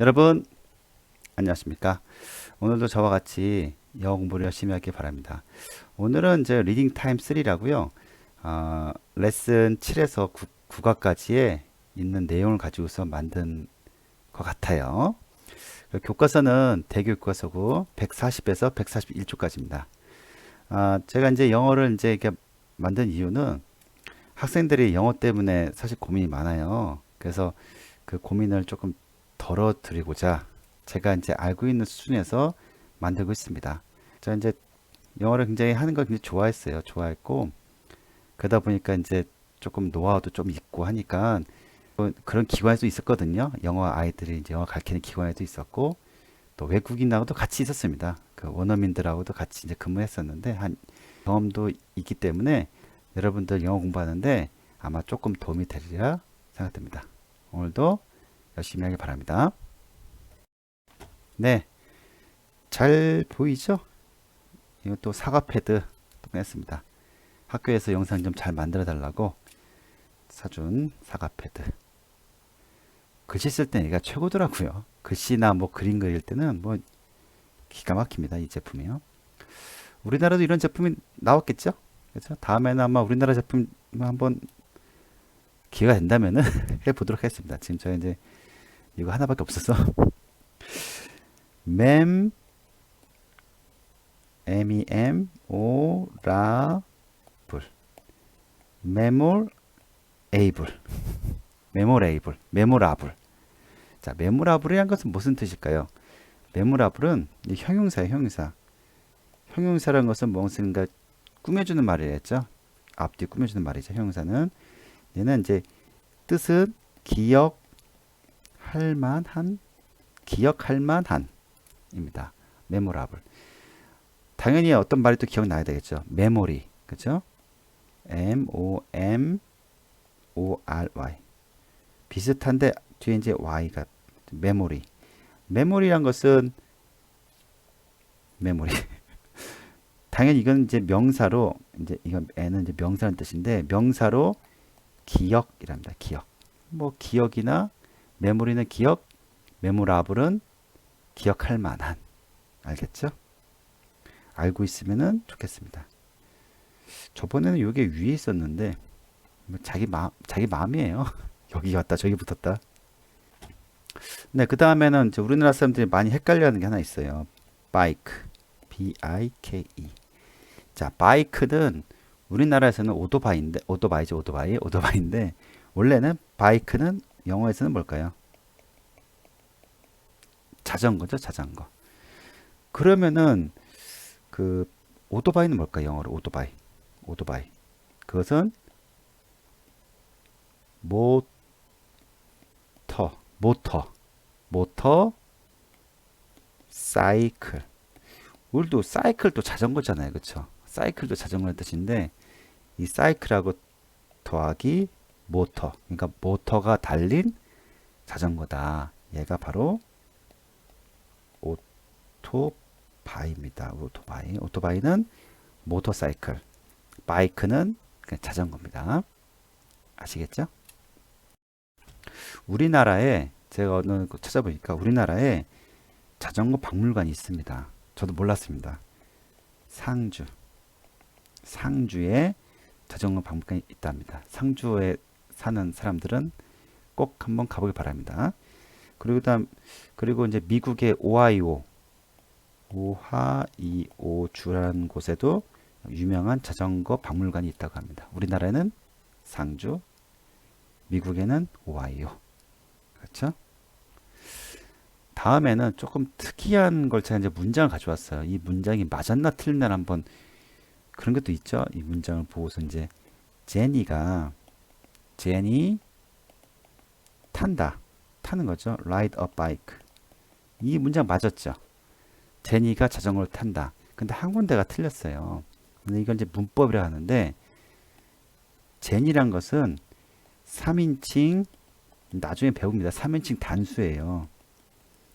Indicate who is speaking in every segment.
Speaker 1: 여러분 안녕하십니까? 오늘도 저와 같이 영어 공부를 열심히 하길 바랍니다. 오늘은 이제 리딩 타임 3라고요. 어, 레슨 7에서 9, 9과까지의 있는 내용을 가지고서 만든 것 같아요. 그 교과서는 대교과서고 140에서 141쪽까지입니다. 아, 제가 이제 영어를 이제 이렇게 만든 이유는 학생들이 영어 때문에 사실 고민이 많아요. 그래서 그 고민을 조금 덜어드리고자 제가 이제 알고 있는 수준에서 만들고 있습니다. 저 이제 영어를 굉장히 하는 걸 굉장히 좋아했어요. 좋아했고 그러다 보니까 이제 조금 노하우도 좀 있고 하니까 뭐 그런 기관에도 있었거든요. 영어 아이들이 이제 영어 가르치는 기관에도 있었고 또 외국인하고도 같이 있었습니다. 그 원어민들하고도 같이 이제 근무했었는데 한 경험도 있기 때문에 여러분들 영어 공부하는데 아마 조금 도움이 되리라 생각됩니다. 오늘도 열심히 하길 바랍니다. 네. 잘 보이죠? 이것도 사과 패드 또 냈습니다. 학교에서 영상 좀 잘 만들어 달라고 사준 사과 패드. 글씨 쓸때 얘가 최고더라고요. 글씨나 뭐 그림 그릴 때는 뭐 기가 막힙니다. 이 제품이요. 우리나라도 이런 제품이 나왔겠죠? 그렇죠? 다음에는 아마 우리나라 제품 한번 기회가 된다면은 해보도록 하겠습니다. 지금 저희 이제 이거 하나밖에 없어서. 맴 MEM 오라불. 메몰 에이블. 메모레이블. 메모라블. 자 메모라블이란 것은 무슨 뜻일까요? 메모라블은 이 형용사예요 형용사. 형용사라는 것은 무엇인가 꾸며주는 말이랬죠? 앞뒤 꾸며주는 말이죠 형용사는. 얘는 이제 뜻은 기억 할 만한 기억할 만한입니다. 메모라블. 당연히 어떤 말이 또 기억나야 되겠죠. 메모리. 그죠? M O M O R Y. 비슷한데 뒤에 이제 Y가 메모리. 메모리란 것은 메모리. 당연히 이건 이제 명사로 이제 이건 N은 이제 명사라는 뜻인데 명사로 기억이랍니다. 기억. 뭐 기억이나 메모리는 기억, 메모라블은 기억할 만한. 알겠죠? 알고 있으면 좋겠습니다. 저번에는 이게 위에 있었는데 뭐 자기 마음 자기 마음이에요. 여기 왔다 저기 붙었다. 네, 그 다음에는 우리나라 사람들이 많이 헷갈려하는 게 하나 있어요. 바이크, B-I-K-E. 자, 바이크는 우리나라에서는 오토바이인데 오토바이죠 오토바이 오토바이인데 원래는 바이크는 영어에서는 뭘까요? 자전거죠 자전거. 그러면은 그 오토바이는 뭘까요 영어로 오토바이? 오토바이. 그것은 모터 모터 모터 사이클. 우리도 사이클도 자전거잖아요 그쵸? 사이클도 자전거의 뜻인데 이 사이클하고 더하기 모터. 그러니까 모터가 달린 자전거다. 얘가 바로 오토바이입니다. 오토바이. 오토바이는 모터사이클. 바이크는 자전거입니다. 아시겠죠? 우리나라에 제가 곳 찾아보니까 우리나라에 자전거 박물관이 있습니다. 저도 몰랐습니다. 상주. 상주에 자전거 박물관이 있답니다. 상주에 사는 사람들은 꼭 한번 가보길 바랍니다. 그리고 다음 그리고 이제 미국의 오하이오 오하이오 주라는 곳에도 유명한 자전거 박물관이 있다고 합니다. 우리나라에는 상주, 미국에는 오하이오. 그렇죠? 다음에는 조금 특이한 걸 제가 이제 문장을 가져왔어요. 이 문장이 맞았나 틀렸나 한번 그런 것도 있죠. 이 문장을 보고서 이제 제니가 제니 탄다. 타는 거죠. ride a bike. 이 문장 맞았죠. 제니가 자전거를 탄다. 근데 한 군데가 틀렸어요. 근데 이건 이제 문법이라 하는데 제니란 것은 3인칭 나중에 배웁니다. 3인칭 단수예요.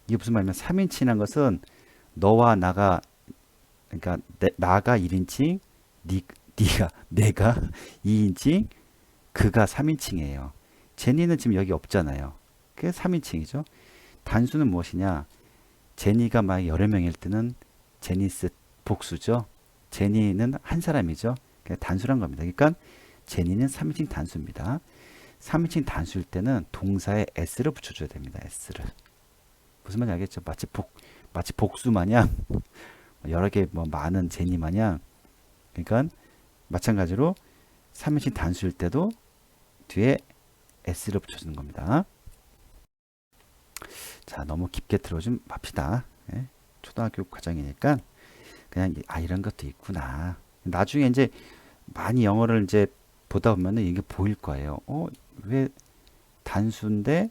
Speaker 1: 이게 무슨 말이냐면 3인칭이란 것은 너와 나가 그러니까 내, 나가 1인칭 니, 니가 내가 2인칭 그가 3인칭이에요. 제니는 지금 여기 없잖아요. 그게 3인칭이죠. 단수는 무엇이냐? 제니가 막 여러 명일 때는 제니스 복수죠. 제니는 한 사람이죠. 단수란 겁니다. 그러니까 제니는 3인칭 단수입니다. 3인칭 단수일 때는 동사에 s를 붙여줘야 됩니다. s를. 무슨 말인지 알겠죠? 마치 복 마치 복수 마냥 여러 개 뭐 많은 제니 마냥 그러니까 마찬가지로 3인칭 단수일 때도 뒤에 s를 붙여주는 겁니다. 자, 너무 깊게 들어좀 맙시다. 예? 초등학교 과정이니까 그냥 이- 아 이런 것도 있구나. 나중에 이제 많이 영어를 이제 보다 보면은 이게 보일 거예요. 어, 왜 단수인데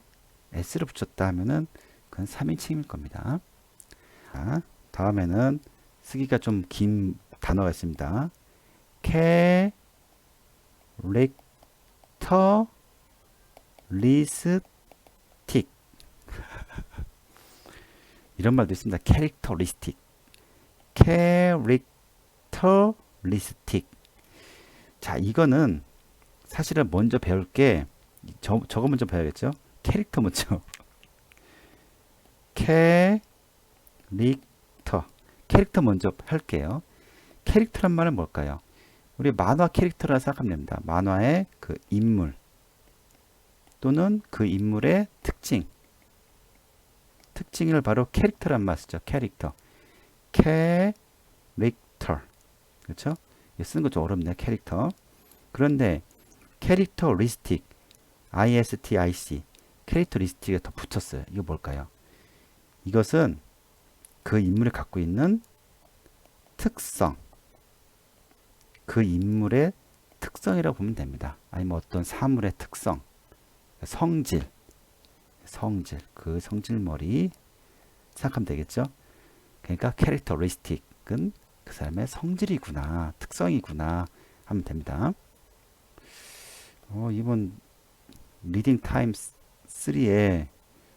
Speaker 1: s를 붙였다 하면은 그건 3인칭일 겁니다. 자, 다음에는 쓰기가 좀 긴 단어가 있습니다. 캐릭 터 리스틱 이런 말도 있습니다. 캐릭터리스틱 캐릭터리스틱 자 이거는 사실은 먼저 배울 게 저, 저거 먼저 배워야겠죠? 캐릭터 먼저 캐릭터 캐릭터 먼저 할게요. 캐릭터란 말은 뭘까요? 우리 만화 캐릭터라 생각하면 됩니다. 만화의 그 인물 또는 그 인물의 특징 특징을 바로 캐릭터란 말 쓰죠. 캐릭터 캐릭터 그렇죠? 쓰는 거 좀 어렵네요. 캐릭터 그런데 캐릭터리스틱 ISTIC 캐릭터리스틱에 더 붙였어요. 이거 뭘까요? 이것은 그 인물이 갖고 있는 특성 그 인물의 특성이라고 보면 됩니다. 아니면 어떤 사물의 특성, 성질, 성질, 그 성질머리 생각하면 되겠죠. 그러니까 캐릭터리스틱은 그 사람의 성질이구나, 특성이구나 하면 됩니다. 어, 이번 리딩 타임 3에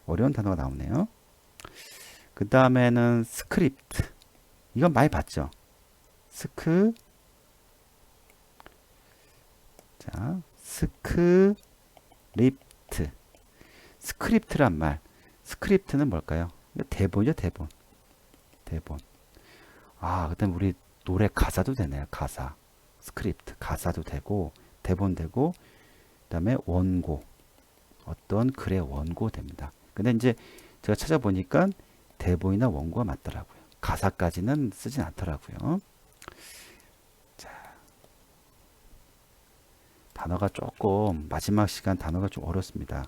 Speaker 1: 어려운 단어가 나오네요. 그 다음에는 스크립트. 이건 많이 봤죠. 스크 자, 스크립트. 스크립트란 말. 스크립트는 뭘까요? 대본이죠, 대본. 대본. 아, 그다음 우리 노래 가사도 되네요. 가사. 스크립트. 가사도 되고 대본 되고 그다음에 원고. 어떤 글의 원고 됩니다. 근데 이제 제가 찾아보니까 대본이나 원고가 맞더라고요. 가사까지는 쓰진 않더라고요. 단어가 조금 마지막 시간 단어가 좀 어렵습니다.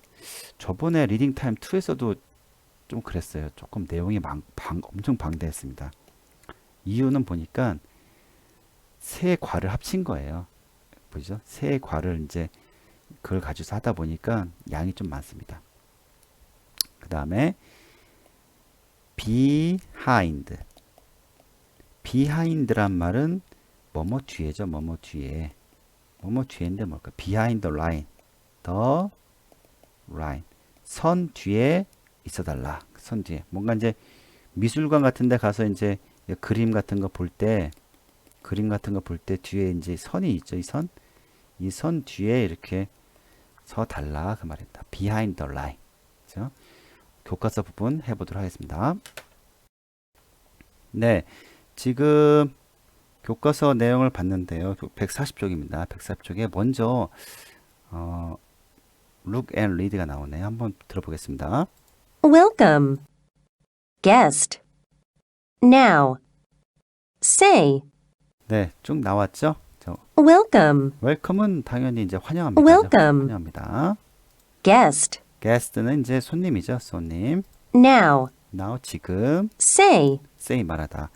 Speaker 1: 저번에 리딩 타임 2에서도 좀 그랬어요. 조금 내용이 방, 방, 엄청 방대했습니다. 이유는 보니까 세 과를 합친 거예요. 보이죠? 세 과를 이제 그걸 가지고 하다 보니까 양이 좀 많습니다. 그 다음에 behind. behind란 말은 뭐뭐 뒤에죠. 뭐뭐 뒤에. 뭐뭐 뒤에인데 뭘까? behind the line. the line. 선 뒤에 있어 달라. 선 뒤에. 뭔가 이제 미술관 같은 데 가서 이제 그림 같은 거 볼 때, 그림 같은 거 볼 때 뒤에 이제 선이 있죠. 이 선. 이 선 뒤에 이렇게 서 달라. 그 말입니다. behind the line. 그죠? 교과서 부분 해 보도록 하겠습니다. 네. 지금 교과서 내용을 봤는데요. 140쪽입니다. 140쪽에 먼저 어, look and read가 나오네요. 한번 들어보겠습니다.
Speaker 2: Welcome. Guest. Now. Say.
Speaker 1: 네, 쭉 나왔죠? 저
Speaker 2: Welcome.
Speaker 1: 웰컴은 당연히 이제 환영합니다.
Speaker 2: Welcome.
Speaker 1: 환영합니다.
Speaker 2: Guest.
Speaker 1: 게스트는 이제 손님이죠. 손님.
Speaker 2: Now.
Speaker 1: now 지금
Speaker 2: Say.
Speaker 1: say 말하다.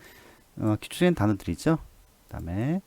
Speaker 1: 어, 기초적인 단어들이죠. 그다음에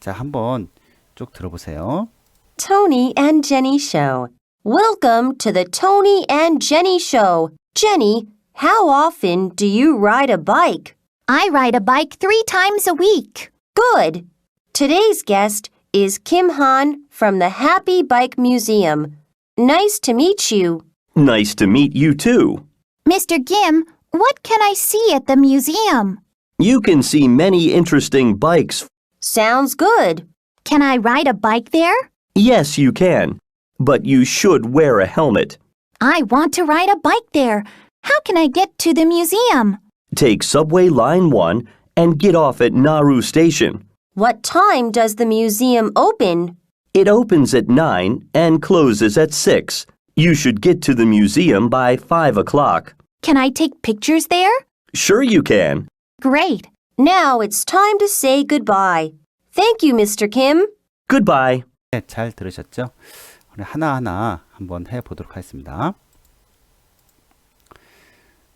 Speaker 1: 자, 한번 쭉 들어보세요.
Speaker 2: Tony and Jenny Show. Welcome to the Tony and Jenny Show. Jenny, how often do you ride a bike?
Speaker 3: I ride a bike three times a week.
Speaker 2: Good. Today's guest is Kim Han from the Happy Bike Museum. Nice to meet you.
Speaker 4: Nice to meet you too.
Speaker 3: Mr. Kim, what can I see at the museum?
Speaker 4: You can see many interesting bikes.
Speaker 2: Sounds good.
Speaker 3: Can I ride a bike there?
Speaker 4: Yes, you can. But you should wear a helmet.
Speaker 3: I want to ride a bike there. How can I get to the museum?
Speaker 4: Take subway line 1 and get off at Nauru Station.
Speaker 2: What time does the museum open?
Speaker 4: It opens at 9 and closes at 6. You should get to the museum by 5 o'clock.
Speaker 3: Can I take pictures there?
Speaker 4: Sure you can.
Speaker 3: Great.
Speaker 2: Now it's time to say goodbye. Thank you, Mr. Kim.
Speaker 4: Goodbye.
Speaker 1: 네, 잘 들으셨죠? 하나하나 한번 해 보도록 하겠습니다.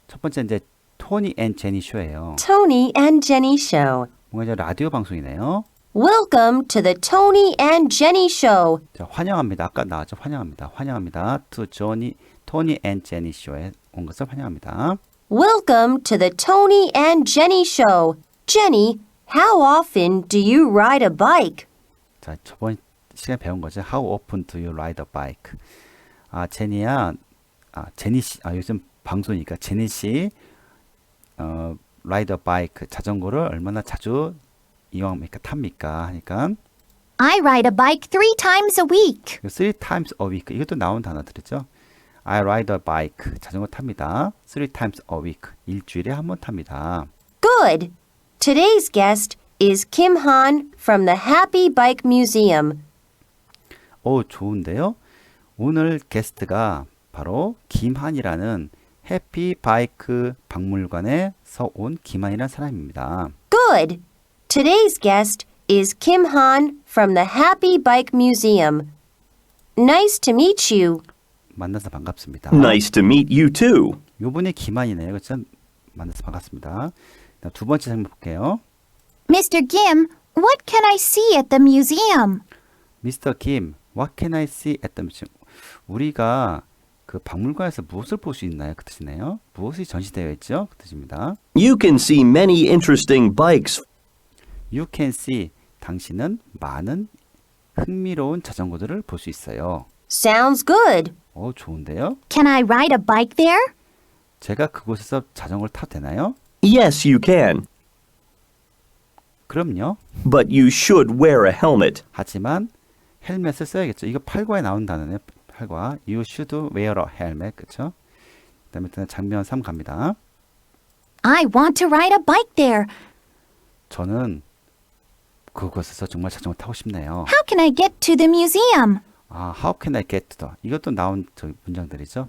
Speaker 1: 첫 번째 이제 토니 앤 제니 쇼예요.
Speaker 2: Tony and Jenny Show.
Speaker 1: 뭔가 이제 라디오 방송이네요.
Speaker 2: Welcome to the Tony and Jenny Show.
Speaker 1: 자, 환영합니다. 아까 나왔죠? 환영합니다. 환영합니다. to 조니 토니 앤 제니 쇼에 온 것을 환영합니다.
Speaker 2: Welcome to the Tony and Jenny Show. Jenny, how often do you ride a bike?
Speaker 1: 자, 저번 시간에 배운 거죠. How often do you ride a bike? 아, 제니야, 아, 제니 씨, 아, 요즘 방송이니까 제니 씨, 어, ride a bike, 자전거를 얼마나 자주 이용합니까? 탑니까? 하니까,
Speaker 3: I ride a bike three times a week.
Speaker 1: three times a week. 이것도 나온 단어들이죠. I ride a bike, 자전거 탑니다. three times a week. 일주일에 한 번 탑니다.
Speaker 2: Good. Today's guest is Kim Han from the Happy Bike Museum.
Speaker 1: 오, 좋은데요? 오늘 게스트가 바로 김한이라는 해피 바이크 박물관에서 온 김한이라는 사람입니다.
Speaker 2: Good. Today's guest is Kim Han from the Happy Bike Museum. Nice to meet you.
Speaker 1: 만나서 반갑습니다.
Speaker 4: Nice to meet you too.
Speaker 1: 요분이 김한이네요. 그렇죠? 만나서 반갑습니다. 다음 두 번째 질문 볼게요.
Speaker 3: Mr. Kim, what can I see at the museum?
Speaker 1: 미스터 김, what can I see at the museum? 우리가 그 박물관에서 무엇을 볼 수 있나요? 그 뜻이네요. 무엇이 전시되어 있죠? 그 뜻입니다.
Speaker 4: You can see many interesting bikes.
Speaker 1: You can see 당신은 많은 흥미로운 자전거들을 볼 수 있어요.
Speaker 2: Sounds good.
Speaker 1: 어, 좋은데요?
Speaker 3: Can I ride a bike there?
Speaker 1: 제가 그곳에서 자전거를 타도 되나요?
Speaker 4: Yes, you can.
Speaker 1: 그럼요.
Speaker 4: But you should wear a helmet.
Speaker 1: 하지만 헬멧을 써야겠죠. 이거 8과에 나온 단어네요. 8과. You should wear a helmet. 그렇죠? 그다음에 또 장면 3 갑니다.
Speaker 3: I want to ride a bike there.
Speaker 1: 저는 그곳에서 정말 자전거 타고 싶네요.
Speaker 3: How can I get to the museum?
Speaker 1: 아, how can I get to the? 이것도 나온 저 문장들이죠.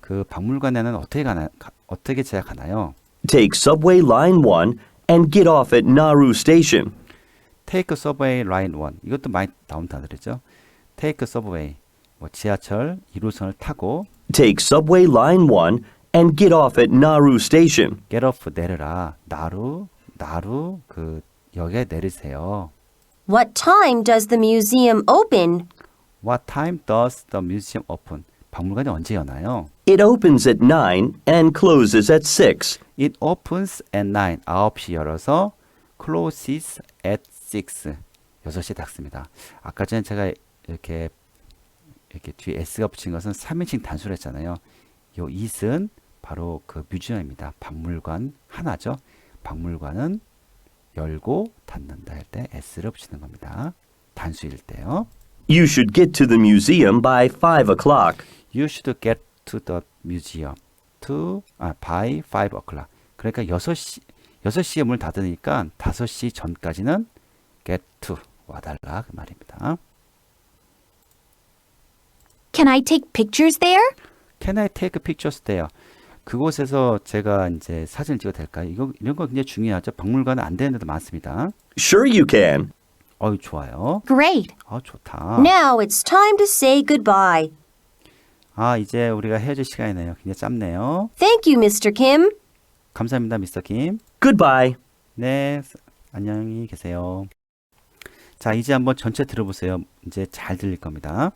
Speaker 1: 그 박물관에는 어떻게 가나 가, 어떻게 제가 가나요?
Speaker 4: Take subway line 1 and get off at Nauru Station.
Speaker 1: Take subway line 1. 이것도 많이 나온 단어들이죠. Take subway. 뭐 지하철 1호선을 타고
Speaker 4: Take subway line 1 and get off at Nauru Station.
Speaker 1: get off 내려라. 나루 나루 그 역에 내리세요.
Speaker 2: What time does the museum open?
Speaker 1: What time does the museum open? 박물관이 언제 여나요?
Speaker 4: It opens at 9 and closes at 6.
Speaker 1: It opens at 9. 9시 열어서 closes at 6. 6시에 닫습니다. 아까 전에 제가 이렇게 이렇게 뒤에 s가 붙인 것은 3인칭 단수를 했잖아요. 요 it은 바로 그 뮤지엄입니다. 박물관 하나죠. 박물관은 열고 닫는다 할 때 s를 붙이는 겁니다. 단수일 때요.
Speaker 4: You should get to the museum by 5 o'clock.
Speaker 1: You should get to the museum to 아, by 5 o'clock. 그러니까 6시 6시에 문을 닫으니까 5시 전까지는 get to 와달라 그 말입니다.
Speaker 3: Can I take pictures there?
Speaker 1: Can I take pictures there? 그곳에서 제가 이제 사진을 찍어도 될까요? 이거 이런 거 굉장히 중요하죠. 박물관은 안 되는 데도 많습니다.
Speaker 4: Sure you can.
Speaker 1: 어유 좋아요.
Speaker 3: Great.
Speaker 1: 아 좋다.
Speaker 2: Now it's time to say goodbye.
Speaker 1: 아 이제 우리가 헤어질 시간이네요. 굉장히 짧네요.
Speaker 2: Thank you, Mr. Kim.
Speaker 1: 감사합니다, 미스터 김.
Speaker 4: Goodbye.
Speaker 1: 네, 안녕히 계세요. 자, 이제 한번 전체 들어보세요. 이제 잘 들릴 겁니다.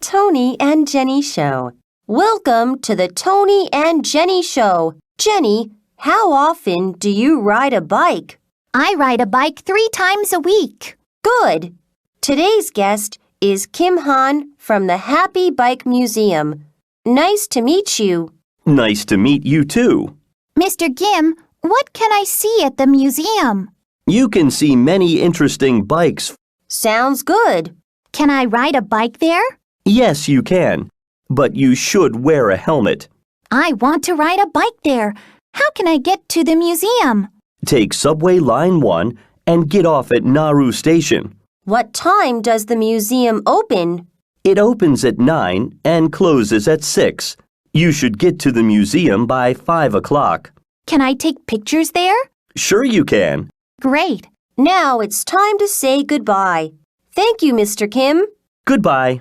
Speaker 2: Tony and Jenny Show. Welcome to the Tony and Jenny Show. Jenny, how often do you ride a bike?
Speaker 3: I ride a bike three times a week.
Speaker 2: Good. Today's guest is Kim Han from the Happy Bike Museum. Nice to meet you.
Speaker 4: Nice to meet you too.
Speaker 3: Mr. Kim, what can I see at the museum?
Speaker 4: You can see many interesting bikes.
Speaker 2: Sounds good.
Speaker 3: Can I ride a bike there?
Speaker 4: Yes, you can. but you should wear a helmet.
Speaker 3: I want to ride a bike there. How can I get to the museum?
Speaker 4: Take subway line 1 and get off at Nauru Station.
Speaker 2: What time does the museum open?
Speaker 4: It opens at 9 and closes at 6. You should get to the museum by 5 o'clock.
Speaker 3: Can I take pictures there?
Speaker 4: Sure you can.
Speaker 3: Great.
Speaker 2: Now it's time to say goodbye. Thank you, Mr. Kim.
Speaker 4: Goodbye.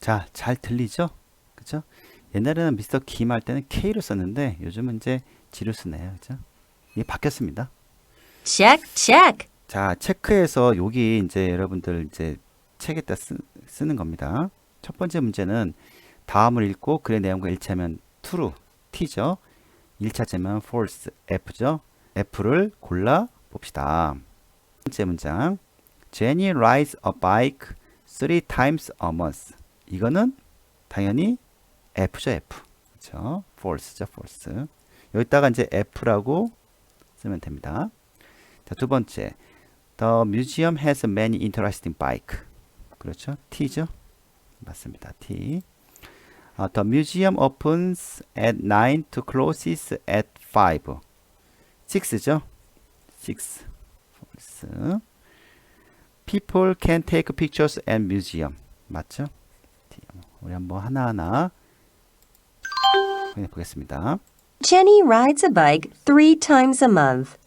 Speaker 1: 자, 잘 들리죠? 그죠? 옛날에는 미스터 김 할 때는 K로 썼는데 요즘은 이제 G로 쓰네요. 그죠? 이게 바뀌었습니다.
Speaker 2: Check, check.
Speaker 1: 자, 체크해서 여기 이제 여러분들 이제 책에다 쓰, 쓰는 겁니다. 첫 번째 문제는 다음을 읽고 글의 내용과 일치하면 true, T죠. 1차제면 false, F죠. F를 골라 봅시다. 첫 번째 문장. Jenny rides a bike three times a month. 이거는 당연히 F죠, F. 그렇죠? false죠, false. 여기다가 이제 F라고 쓰면 됩니다. 자, 두 번째. The museum has many interesting bike. 그렇죠? T죠? 맞습니다. T. 아, the museum opens at 9 to closes at 5. 6죠? 6. false. People can take pictures at museum. 맞죠? 우리 한번 하나하나 보겠습니다.
Speaker 2: Jenny rides a bike three times a month.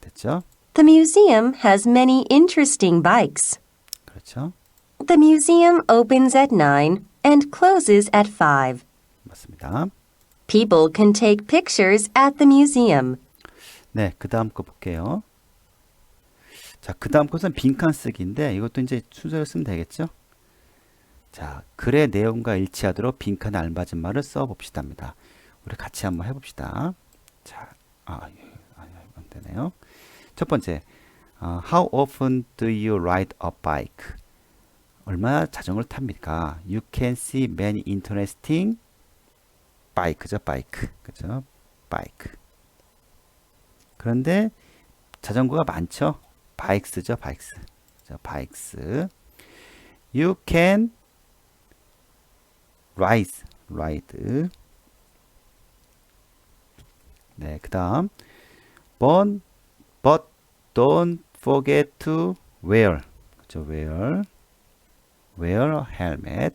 Speaker 1: 됐죠?
Speaker 2: The museum has many interesting bikes.
Speaker 1: 그렇죠?
Speaker 2: The museum opens at 9 and closes at 5.
Speaker 1: 맞습니다.
Speaker 2: People can take pictures at the museum.
Speaker 1: 네, 그 다음 거 볼게요. 자, 그 다음 것은 빈칸 쓰기인데 이것도 이제 순서를 쓰면 되겠죠? 자, 글의 내용과 일치하도록 빈칸에 알맞은 말을 써봅시다입니다. 우리 같이 한번 해봅시다. 자, 아, 예, 아, 안 되네요. 첫 번째, 어, How often do you ride a bike? 얼마나 자전거를 탑니까? You can see many interesting bike죠, bike. 그죠? bike. 그런데 자전거가 많죠? 바이크스죠, 바이크스. 자, 바이크스. You can ride, ride. 네, 그 다음. But don't forget to wear. 그죠, wear. wear a helmet.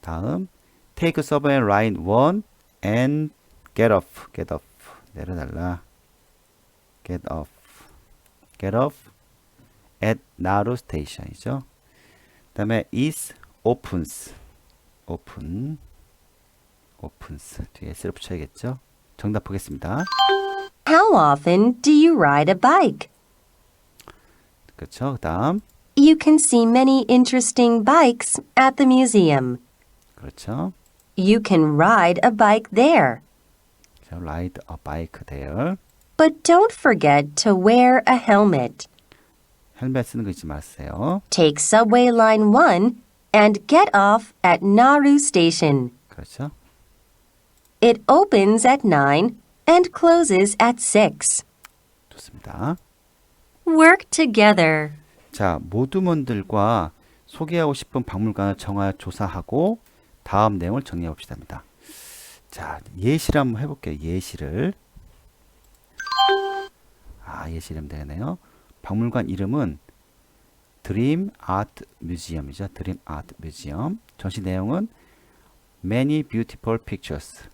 Speaker 1: 다음. take subway line 1 and get off, get off. 내려달라. get off. get off at Nauru station이죠. 그다음에 is opens. open. opens. 뒤에 s를 붙여야겠죠. 정답 보겠습니다.
Speaker 2: How often do you ride a bike?
Speaker 1: 그렇죠. 그다음
Speaker 2: You can see many interesting bikes at the museum.
Speaker 1: 그렇죠.
Speaker 2: You can ride a bike there.
Speaker 1: 자, ride a bike there.
Speaker 2: But don't forget to wear a helmet.
Speaker 1: 헬멧 쓰는 거 잊지 마세요.
Speaker 2: Take subway line 1 and get off at Nauru Station.
Speaker 1: 그렇죠.
Speaker 2: It opens at 9 and closes at 6.
Speaker 1: 좋습니다.
Speaker 2: Work together.
Speaker 1: 자, 모두먼들과 소개하고 싶은 박물관을 정하여 조사하고 다음 내용을 정리해 봅시다입니다. 자, 예시를 한번 해볼게요. 예시를. 아, 예시를 하면 되겠네요. 박물관 이름은 드림 아트 뮤지엄이죠. 드림 아트 뮤지엄. 전시 내용은 Many Beautiful Pictures.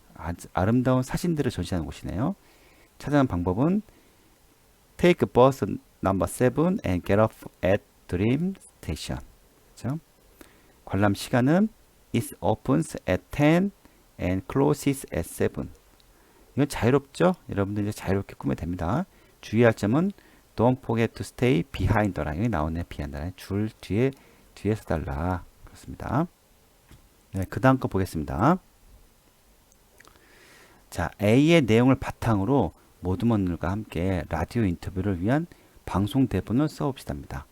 Speaker 1: 아름다운 사진들을 전시하는 곳이네요. 찾아가는 방법은 Take bus number 7 and get off at Dream Station. 그죠? 관람 시간은 It opens at 10 and closes at 7. 이건 자유롭죠? 여러분들 이제 자유롭게 꾸면 됩니다. 주의할 점은 Don't forget to stay behind the line. 나오네, behind the line. 줄 뒤에, 뒤에 서달라. 그렇습니다. 네, 그 다음 거 보겠습니다. 자, A의 내용을 바탕으로 모두먼들과 함께 라디오 인터뷰를 위한 방송 대본을 써봅시다입니다.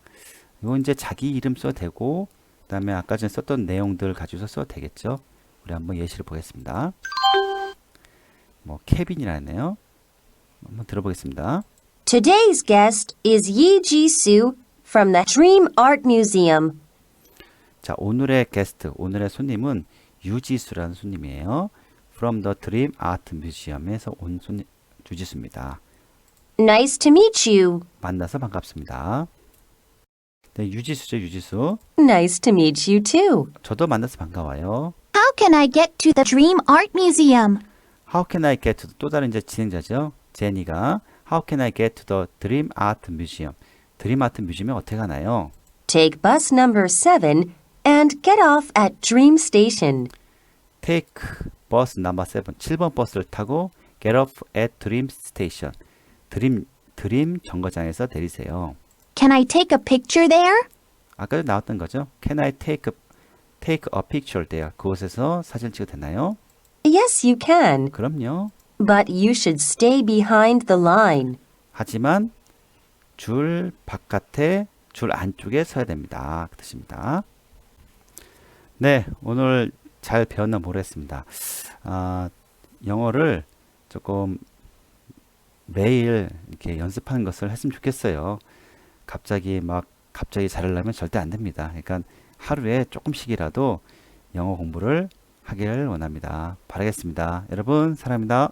Speaker 1: 이거 이제 자기 이름 써도 되고, 그 다음에 아까 전에 썼던 내용들 가지고 써도 되겠죠. 우리 한번 예시를 보겠습니다. 뭐, 케빈이라네요. 한번 들어보겠습니다.
Speaker 2: Today's guest is Yi Ji Soo from the Dream Art Museum.
Speaker 1: 자, 오늘의 게스트, 오늘의 손님은 유지수라는 손님이에요. From the Dream Art Museum에서 온 손님 유지수입니다.
Speaker 2: Nice to meet you.
Speaker 1: 만나서 반갑습니다. 네, 유지수죠, 유지수.
Speaker 2: Nice to meet you too.
Speaker 1: 저도 만나서 반가워요.
Speaker 3: How can I get to the Dream Art Museum?
Speaker 1: How can I get to 또 다른 이제 진행자죠. 제니가 How can I get to the Dream Art Museum? 드림 아트 뮤지엄에 어떻게 가나요?
Speaker 2: Take bus number 7 and get off at Dream Station.
Speaker 1: Take bus number 7, 7번 버스를 타고 get off at Dream Station. 드림 드림 정거장에서 내리세요.
Speaker 3: Can I take a picture there?
Speaker 1: 아까도 나왔던 거죠. Can I take a, take a picture there? 그곳에서 사진 찍어도 되나요?
Speaker 2: Yes, you can,
Speaker 1: 그럼요.
Speaker 2: but you should stay behind the line.
Speaker 1: 하지만 줄 바깥에 줄 안쪽에 서야 됩니다. 그 뜻입니다. 네, 오늘 잘 배웠나 모르겠습니다. 아, 영어를 조금 매일 이렇게 연습하는 것을 했으면 좋겠어요. 갑자기 막 갑자기 잘하려면 절대 안 됩니다. 그러니까 하루에 조금씩이라도 영어 공부를 하기를 원합니다. 바라겠습니다. 여러분 사랑합니다.